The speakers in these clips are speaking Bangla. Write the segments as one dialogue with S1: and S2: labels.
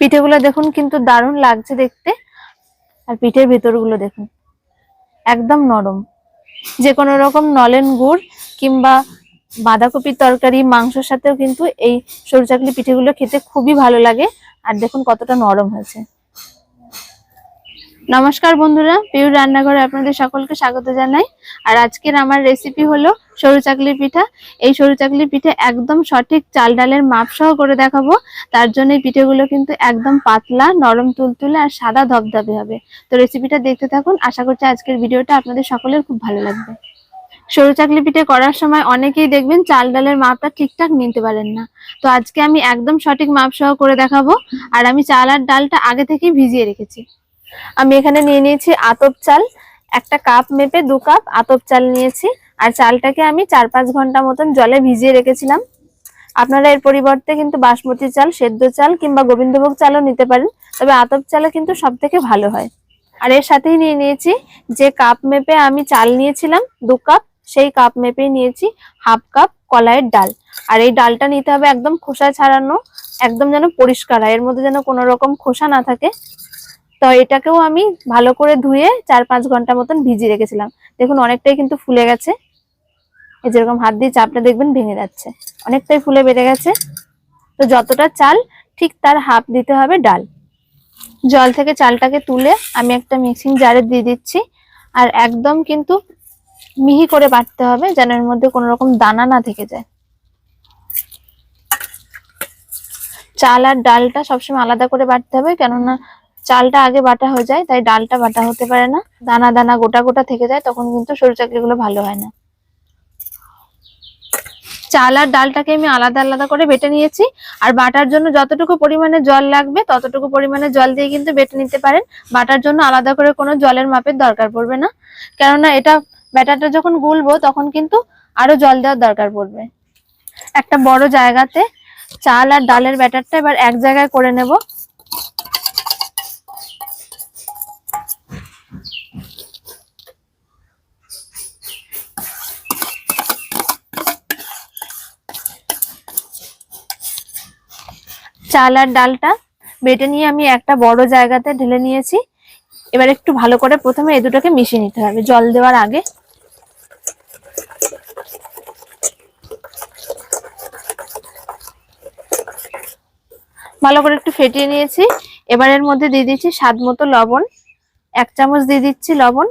S1: পিঠেগুলো দেখুন কিন্তু দারুণ লাগছে দেখতে। আর পিঠের ভেতরগুলো দেখুন, একদম নরম। যে কোনো রকম নলেন গুড় কিংবা বাঁধাকপির তরকারি, মাংসের সাথেও কিন্তু এই সরু চাকলি পিঠেগুলো খেতে খুবই ভালো লাগে। আর দেখুন কতটা নরম হয়েছে। নমস্কার বন্ধুরা পিউর রান্নাঘরে আপনাদের সকলকে স্বাগত জানাই। আর আজকের আমার রেসিপি হলো সরু চাকলি পিঠা। এই সরু চাকলি পিঠে একদম সঠিক চাল ডালের মাপ সহ করে দেখাবো। তার জন্য এই পিঠেগুলো কিন্তু একদম পাতলা, নরম, তুলতুলে আর সাদা ধবধবে হবে। তো রেসিপিটা দেখতে থাকুন। আশা করছি আজকের ভিডিওটা আপনাদের সকলের খুব ভালো লাগবে। সরু চাকলি পিঠে করার সময় অনেকেই দেখবেন চাল ডালের মাপটা ঠিকঠাক নিতে পারেন না। তো আজকে আমি একদম সঠিক মাপ সহ করে দেখাবো। আর আমি চাল আর ডালটা আগে থেকেই ভিজিয়ে রেখেছি। আমি এখানে নিয়ে নিয়েছি আতপ চাল, একটা কাপ মেপে দু কাপ আতপ চাল নিয়েছি, আর চালটাকে আমি চার পাঁচ ঘণ্টা মতন জলে ভিজিয়ে রেখেছিলাম। আপনারা এর পরিবর্তে কিন্তু বাসমতি চাল, সেদ্ধ চাল কিংবা গোবিন্দভোগ চালও নিতে পারেন, তবে আতপ চালে কিন্তু সব থেকে ভালো হয়। আর এর সাথেই নিয়ে নিয়েছি যে কাপ মেপে আমি চাল নিয়েছিলাম, দু কাপ, সেই কাপ মেপে নিয়েছি হাফ কাপ কলাইয়ের ডাল। আর এই ডালটা নিতে হবে একদম খোসা ছাড়ানো, একদম যেন পরিষ্কার হয়, এর মধ্যে যেন কোনো রকম খোসা না থাকে। তো এটাকেও আমি ভালো করে ধুয়ে চার পাঁচ ঘণ্টা মতন ভিজিয়ে রেখেছিলাম। দেখুন, অনেকটাই কিন্তু ফুলে গেছে। এই যেরকম হাত দিয়ে চাপটা দেখবেন ভেঙে যাচ্ছে। অনেকটাই ফুলে বেড়ে গেছে। তো যতটা চাল, ঠিক তার হাফ দিতে হবে ডাল। জল থেকে চালটাকে তুলে আমি একটা মিক্সিং জারে দিয়ে দিচ্ছি। আর একদম কিন্তু মিহি করে বাটতে হবে যেন এর মধ্যে কোনো রকম দানা না থেকে যায়। চাল আর ডালটা সবসময় আলাদা করে বাটতে হবে। কেননা চালটা আগে বাটা হয়ে যায়, তাই ডালটা বাটা হতে পারে না। দানা দানা গোটা গোটা থেকে যায়, তখন কিন্তু সরু চাকরিগুলো ভালো হয় না। চাল আর ডালটাকে আমি আলাদা আলাদা করে বেটে নিয়েছি। আর বাটার জন্য যতটুকু পরিমাণে জল লাগবে, ততটুকু পরিমাণে জল দিয়ে কিন্তু বেটে নিতে পারেন। বাটার জন্য আলাদা করে কোনো জলের মাপের দরকার পড়বে না। কেননা এটা ব্যাটারটা যখন গুলবো, তখন কিন্তু আরও জল দেওয়ার দরকার পড়বে। একটা বড় জায়গাতে চাল আর ডালের ব্যাটারটা এবার এক জায়গায় করে নেব। চাল আর ডালটা বেটে নিয়ে আমি একটা বড় জায়গাতে ঢেলে নিয়েছি। এবার একটু ভালো করে প্রথমে এ দুটোকে মিশিয়ে নিতে হবে, জল দেওয়ার আগে। ভালো করে একটু ফেটিয়ে নিয়েছি। এবার এর মধ্যে দিয়ে দিচ্ছি স্বাদ মতো লবণ, এক চামচ দিয়ে দিচ্ছি লবণ,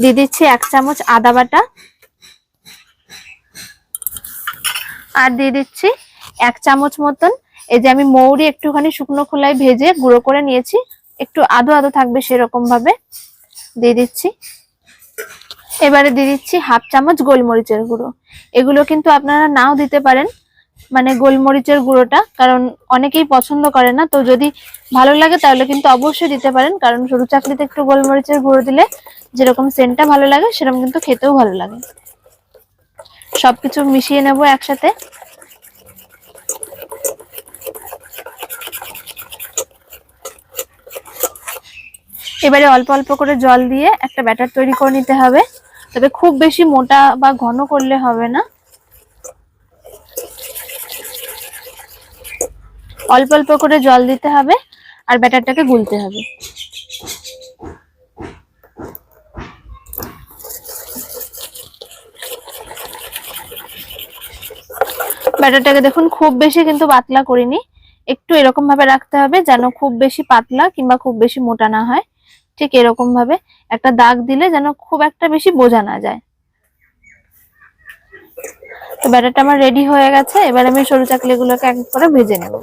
S1: দিয়ে দিচ্ছি এক চামচ আদা বাটা, আর দিয়ে দিচ্ছি এক চামচ মতন। এই যে আমি মৌরি একটুখানি শুকনো খোলায় ভেজে গুঁড়ো করে নিয়েছি। একটু আদো আদো থাকবে সেরকম ভাবে দিয়ে দিচ্ছি। এবারে দিয়ে দিচ্ছি হাফ চামচ গোলমরিচের গুঁড়ো। এগুলো কিন্তু আপনারা নাও দিতে পারেন মানে গোলমরিচের গুঁড়োটা, কারণ অনেকেই পছন্দ করে না। তো যদি ভালো লাগে তাহলে কিন্তু অবশ্যই দিতে পারেন, কারণ সরু চাকরিতে একটু গোলমরিচের গুঁড়ো দিলে যেরকম সেন্টটা ভালো লাগে, সেরকম কিন্তু খেতেও ভালো লাগে। সবকিছু মিশিয়ে নেব একসাথে। এবারে অল্প অল্প করে জল দিয়ে একটা ব্যাটার তৈরি করে নিতে হবে। তবে খুব বেশি মোটা বা ঘন করলে হবে না। অল্প অল্প করে জল দিতে হবে আর ব্যাটারটাকে গুলতে হবে। ব্যাটারটাকে দেখুন, খুব বেশি কিন্তু পাতলা করিনি। একটু এরকম ভাবে রাখতে হবে যেন খুব বেশি পাতলা কিংবা খুব বেশি মোটা না হয়। ঠিক এরকম ভাবে একটা দাগ দিলে যেন খুব একটা বেশি বোঝা না যায়। তো ব্যাটারটা আমার রেডি হয়ে গেছে। এবার আমি সরু চাকলিগুলোকে এক করে ভেজে নেব।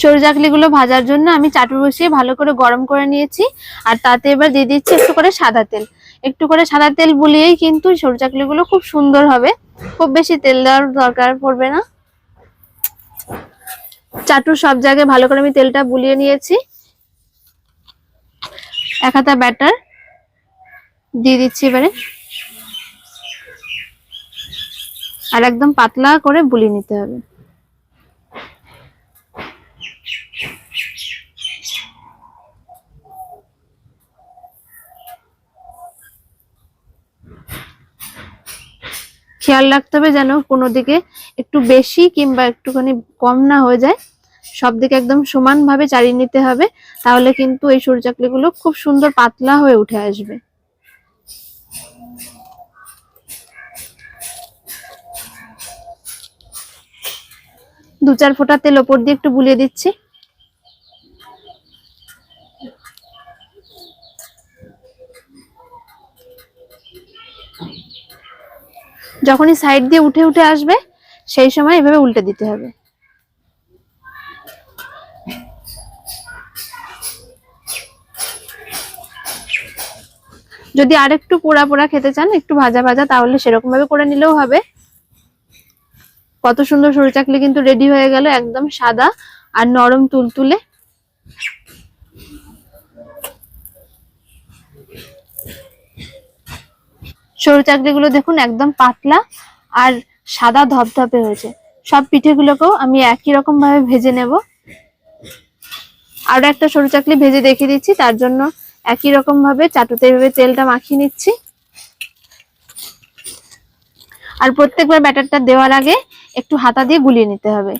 S1: সরু চাকলিগুলো ভাজার জন্য আমি চাটু বসিয়ে ভালো করে গরম করে নিয়েছি। আর তাতে এবার দিয়ে দিচ্ছি একটু করে সাদা তেল। একটু করে সাদা তেল বুলিয়েই কিন্তু সরু চাকলিগুলো খুব সুন্দর হবে। খুব বেশি তেল দেওয়ার দরকার পড়বে না। চাটুর সব জায়গায় ভালো করে আমি তেলটা বুলিয়ে নিয়েছি। এক হাতা ব্যাটার দিয়ে দিচ্ছি এবারে। আর একদম পাতলা করে বুলিয়ে নিতে হবে। খেয়াল রাখতে হবে যেন কোনো দিকে একটু বেশি কিংবা একটুখানি কম না হয়ে যায়। সব দিকে একদম সমানভাবে চালিয়ে নিতে হবে, তাহলে কিন্তু এই সরু চাকলিগুলো খুব সুন্দর পাতলা হয়ে উঠে আসবে। দু চার ফোঁটা তেল ওপর দিয়ে একটু বুলিয়ে দিচ্ছি। যখনই সাইড দিয়ে উঠে উঠে আসবে, সেই সময় এভাবে উল্টে দিতে হবে। যদি আরেকটু পোড়া পোড়া খেতে চান, একটু ভাজা ভাজা, তাহলে সেরকম ভাবে করে নিলেও হবে। কত সুন্দর সরু চাকলি কিন্তু রেডি হয়ে গেল, একদম সাদা আর নরম তুলতুলে। সরু চাকরিগুলো দেখুন একদম পাতলা আর সাদা ধপধপে হয়েছে। সব পিঠেগুলোকেও আমি একই রকম ভাবে ভেজে নেব। আরও একটা সরু চাকলি ভেজে দেখিয়ে দিচ্ছি, তার জন্য একই রকম ভাবে চাটুতে ভাবে তেলটা মাখিয়ে নিচ্ছি। আর প্রত্যেকবার ব্যাটারটা দেওয়ার আগে একটু হাতা দিয়ে গুলিয়ে নিতে হবে।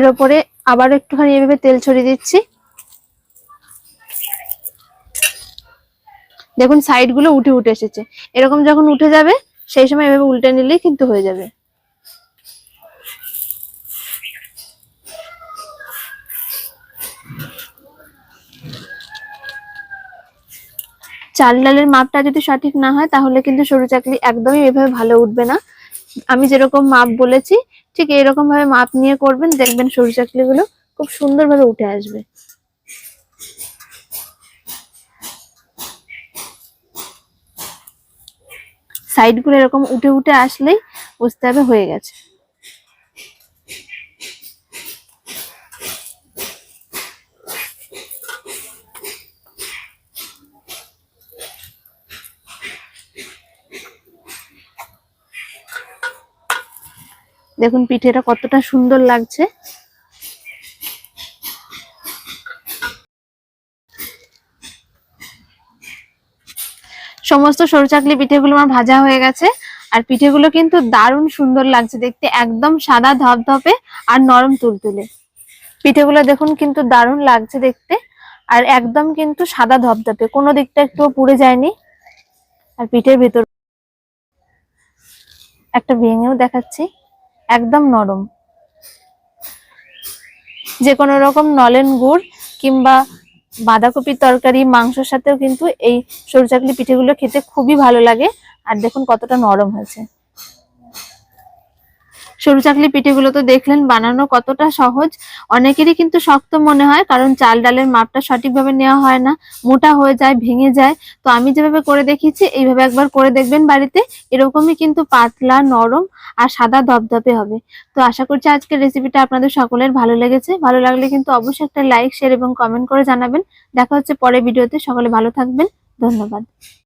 S1: এর উপরে আবার একটুখানি এভাবে তেল ছড়িয়ে দিচ্ছি। দেখুন সাইডগুলো উঠে উঠে এসেছে। এরকম যখন উঠে যাবে, সেই সময় এভাবে উল্টে নিলেই কিন্তু হয়ে যাবে। চাল ডালের মাপটা যদি সঠিক না হয়, তাহলে কিন্তু সরু চাকলি একদমই এভাবে ভালো উঠবে না। আমি যেরকম মাপ বলেছি ঠিক এরকম ভাবে মাপ নিয়ে করবেন, দেখবেন সরু চাকলি গুলো খুব সুন্দর ভাবে উঠে আসবে। সাইডগুলো এরকম উঠে উঠে আসলেই বুঝতে হবে হয়ে গেছে। দেখুন, পিঠেটা কতটা সুন্দর লাগছে। সমস্ত সরু চাকলি পিঠেগুলো আমার ভাজা হয়ে গেছে। আর পিঠেগুলো কিন্তু দারুণ সুন্দর লাগছে দেখতে, একদম সাদা ধপধপে আর নরম তুলতুলে। পিঠেগুলো দেখুন কিন্তু দারুণ লাগছে দেখতে, আর একদম কিন্তু সাদা ধপধপে, কোনো দিকটা একটু পুড়ে যায়নি। আর পিঠের ভেতর একটা ভেঙেও দেখাচ্ছি। একদম নরম। যে কোনো রকম নলেন গুড় কিংবা বাঁধাকপির তরকারি, মাংসের সাথেও কিন্তু এই সরু চাকলি পিঠেগুলো খেতে খুবই ভালো লাগে। আর দেখুন কতটা নরম হয়েছে। সরু চাকলি পিঠেগুলো তো দেখলেন, বানানো কতটা সহজ। অনেকেরই কিন্তু শক্ত মনে হয়, কারণ চাল ডালের মাপটা সঠিকভাবে নেওয়া হয় না। মোটা হয়ে যায়, ভেঙে যায়। তো আমি যেভাবে করে দেখিয়েছি, এইভাবে একবার করে দেখবেন বাড়িতে। এরকমই কিন্তু পাতলা, নরম আর সাদা ধপধপে হবে। তো আশা করছি আজকের রেসিপিটা আপনাদের সকলের ভালো লেগেছে। ভালো লাগলে কিন্তু অবশ্যই একটা লাইক শেয়ার এবং কমেন্ট করে জানাবেন। দেখা হচ্ছে পরের ভিডিওতে সকলে ভালো থাকবেন। ধন্যবাদ।